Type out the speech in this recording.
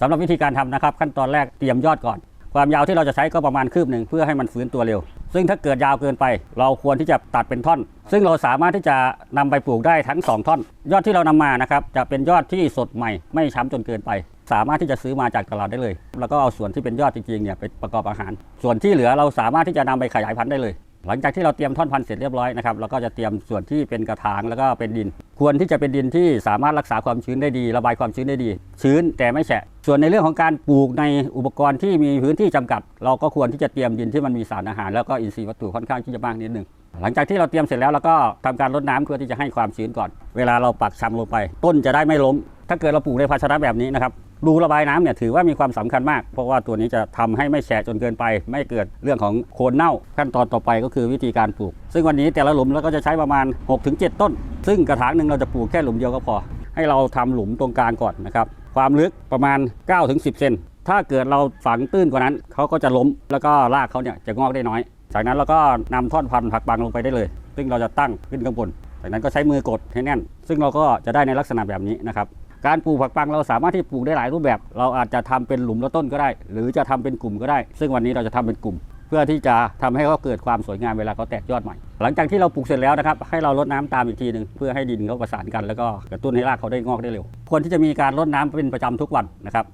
สำหรับวิธีการทำนะครับ ขั้นตอนแรกเตรียมยอดก่อน ความยาวที่เราจะใช้ก็ประมาณคืบหนึ่งเพื่อให้มันฟื้นตัวเร็ว ซึ่งถ้าเกิดยาวเกินไป เราควรที่จะตัดเป็นท่อน ซึ่งเราสามารถที่จะนำไปปลูกได้ทั้ง 2 ท่อน ยอดที่เรานำมานะครับจะเป็นยอดที่สดใหม่ ไม่ช้ำจนเกินไป สามารถที่จะซื้อมาจากตลาดได้เลย แล้วก็เอาส่วนที่เป็นยอดจริงๆเนี่ยไปประกอบอาหาร ส่วนที่เหลือเราสามารถที่จะนำไปขยายพันธุ์ได้เลยหลังจากที่เราเตรียมท่อนพันธุ์เสร็จเรียบร้อยนะครับเราก็จะเตรียมส่วนที่เป็นกระถางแล้วก็เป็นดิน ควรที่จะเป็นดินที่สามารถรักษาความชื้นได้ดี ระบายความชื้นได้ดี ชื้นแต่ไม่แฉะ ส่วนในเรื่องของการปลูกในอุปกรณ์ที่มีพื้นที่จำกัด เราก็ควรที่จะเตรียมดินที่มันมีสารอาหาร แล้วก็อินทรีย์วัตถุค่อนข้างที่จะมากนิดนึงหลังจากที่เราเตรียมเสร็จแล้วเราก็ทำการรดน้ำเพื่อที่จะให้ความชื้นก่อน เวลาเราปักชำลงไป ต้นจะได้ไม่ล้ม ถ้าเกิดเราปลูกในภาชนะแบบนี้นะครับรูระบายน้ำเนี่ยถือว่ามีความสำคัญมาก เพราะว่าตัวนี้จะทำให้ไม่แฉะจนเกินไป ไม่เกิดเรื่องของโคนเน่า ขั้นตอนต่อไปก็คือวิธีการปลูก ซึ่งวันนี้แต่ละหลุมเราก็จะใช้ประมาณ 6-7 ต้น ซึ่งกระถางหนึ่งเราจะปลูกแค่หลุมเดียวก็พอ ให้เราทำหลุมตรงกลางก่อนนะครับความลึกประมาณ 9-10 เซนถ้าเกิดเราฝังตื้นกว่านั้นเขาก็จะล้มแล้วก็รากเขาเนี่ยจะงอกได้น้อย จากนั้นเราก็นำท่อนพันธุ์ผักบังลงไปได้เลย ซึ่งเราจะตั้งขึ้นข้างบน จากนั้นก็ใช้มือกดให้แน่น ซึ่งเราก็จะได้ในลักษณะแบบนี้นะครับการปลูกผักปังเราสามารถที่ปลูกได้หลายรูปแบบ เราอาจจะทำเป็นหลุมละต้นก็ได้ หรือจะทำเป็นกลุ่มก็ได้ ซึ่งวันนี้เราจะทำเป็นกลุ่ม เพื่อที่จะทำให้เขาเกิดความสวยงามเวลาเขาแตกยอดใหม่ หลังจากที่เราปลูกเสร็จแล้วนะครับ ให้เราลดน้ำตามอีกทีหนึ่งเพื่อให้ดินเขาประสานกัน แล้วก็กระตุ้นให้รากเขาได้งอกได้เร็ว ควรที่จะมีการลดน้ำเป็นประจำทุกวันนะครับ